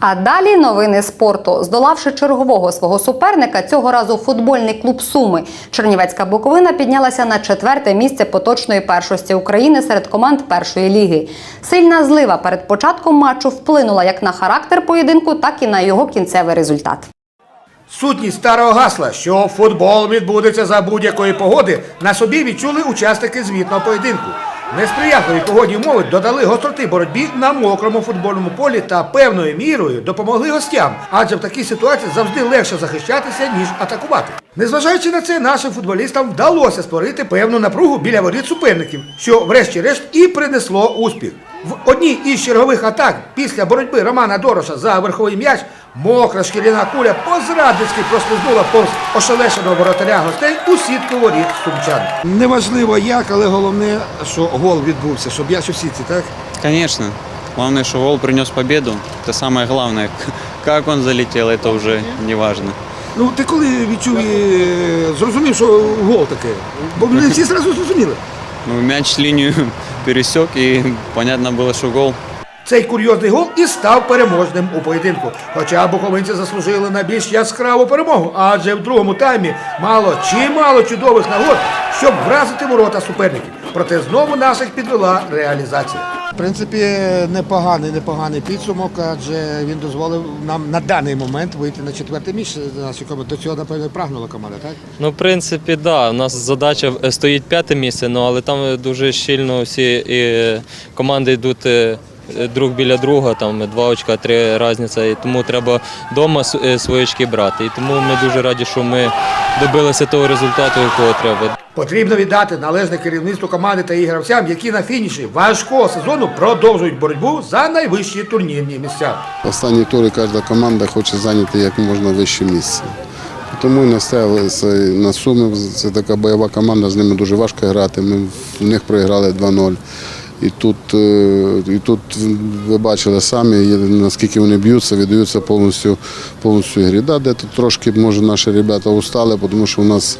А далі новини спорту. Здолавши чергового свого суперника, цього разу футбольний клуб Суми. Чернівецька Буковина піднялася на четверте місце поточної першості України серед команд першої ліги. Сильна злива перед початком матчу вплинула як на характер поєдинку, так і на його кінцевий результат. Сутність старого гасла, що футбол відбудеться за будь-якої погоди, на собі відчули учасники звітного поєдинку. Несприятливі погодні умови додали гостроти боротьбі на мокрому футбольному полі та певною мірою допомогли гостям, адже в такій ситуації завжди легше захищатися, ніж атакувати. Незважаючи на це, нашим футболістам вдалося створити певну напругу біля воріт суперників, що, врешті-решт, і принесло успіх. В одній із чергових атак після боротьби Романа Дороша за верховий м'яч мокра шкіряна куля по-зрадницьки прослизнула повз ошелешеного воротаря гостей у сітку воріт сумчан. Неважливо як, але головне, що гол відбувся, щоб я в сітці, так? Конечно. Главное, что гол принес победу. Это самое главное. Как он залетел, это уже не важно. Ну ти коли відчув і е, зрозумів, що гол таке? Бо не всі зразу зрозуміли. Ну, мяч линию пересек, и понятно было, что гол. Цей курйозний гол і став переможним у поєдинку. Хоча буковинці заслужили на більш яскраву перемогу, адже в другому таймі мало чимало чудових нагод, щоб вразити ворота суперників. Проте знову наших підвела реалізація. В принципі, непоганий, непоганий підсумок, адже він дозволив нам на даний момент вийти на четверте місце команди. До цього, напевно, прагнула команда, так? Ну, в принципі, да. У нас задача стоїть п'яте місце, ну але там дуже щільно всі і команди йдуть е, друг біля друга, там два очка, три різниця. І тому треба вдома свої очки брати. І тому ми дуже раді, що ми добилися того результату, якого треба. Потрібно віддати належне керівництву команди та її гравцям, які на фініші важкого сезону продовжують боротьбу за найвищі турнірні місця. Останні тури кожна команда хоче зайняти як можна вище місце. Тому і наставилися на суми. Це така бойова команда, з ними дуже важко грати. Ми в них проіграли 2-0. І тут, е, і тут ви бачили самі, є- наскільки вони б'ються, віддаються повністю, повністю грі. Да, де тут трошки, може, наші ребята устали, тому що у нас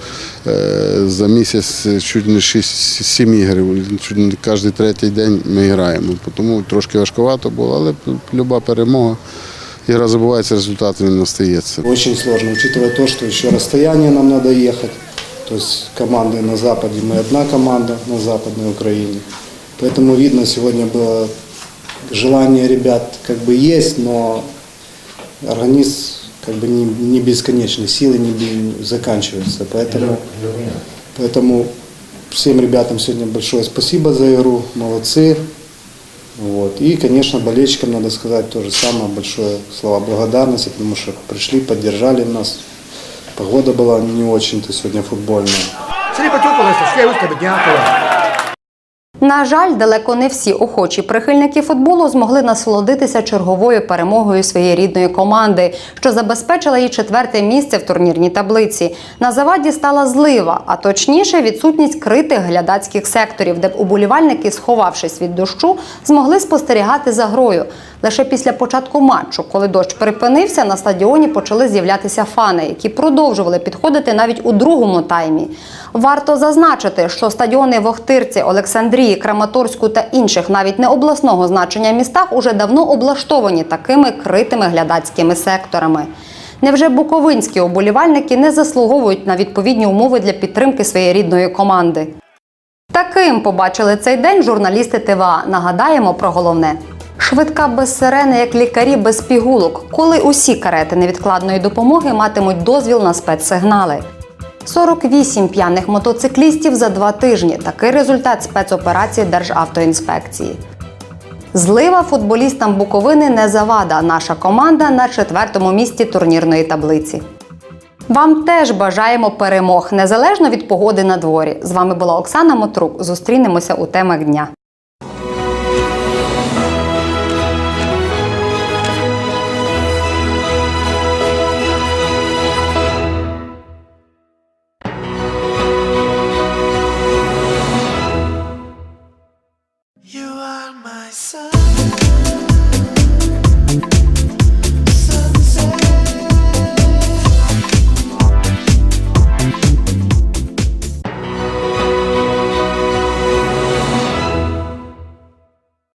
е, за місяць чуть не 6-7 ігор, чуть не кожен третій день ми граємо. Тому трошки важкувато було, але люба перемога. Игра забывается, результат не остается. Очень сложно, учитывая то, что еще расстояние нам надо ехать. То есть команды на Западе, мы одна команда на Западной Украине. Поэтому видно, сегодня было желание ребят как бы есть, но организм как бы не, не бесконечный, силы не бе- заканчиваются. Поэтому, поэтому всем ребятам сегодня большое спасибо за игру, молодцы. Вот. И, конечно, болельщикам надо сказать то же самое, большое слова благодарности, потому что пришли, поддержали нас. Погода была не очень-то сегодня футбольная. Сергій Патюк, Олег Сташкевич, Дня ТВ. На жаль, далеко не всі охочі прихильники футболу змогли насолодитися черговою перемогою своєї рідної команди, що забезпечила їй четверте місце в турнірній таблиці. На заваді стала злива, а точніше відсутність критих глядацьких секторів, де б уболівальники, сховавшись від дощу, змогли спостерігати за грою. Лише після початку матчу, коли дощ припинився, на стадіоні почали з'являтися фани, які продовжували підходити навіть у другому таймі. Варто зазначити, що стадіони в Охтирці, Олександрії, Краматорську та інших, навіть не обласного значення містах, уже давно облаштовані такими критими глядацькими секторами. Невже буковинські оболівальники не заслуговують на відповідні умови для підтримки своєї рідної команди? Таким побачили цей день журналісти ТВА. Нагадаємо про головне. Швидка без сирени, як лікарі без пігулок, коли усі карети невідкладної допомоги матимуть дозвіл на спецсигнали. 48 п'яних мотоциклістів за два тижні. Такий результат спецоперації Державтоінспекції. Злива футболістам Буковини не завада. Наша команда на четвертому місці турнірної таблиці. Вам теж бажаємо перемог незалежно від погоди на дворі. З вами була Оксана Мотрук. Зустрінемося у темах дня.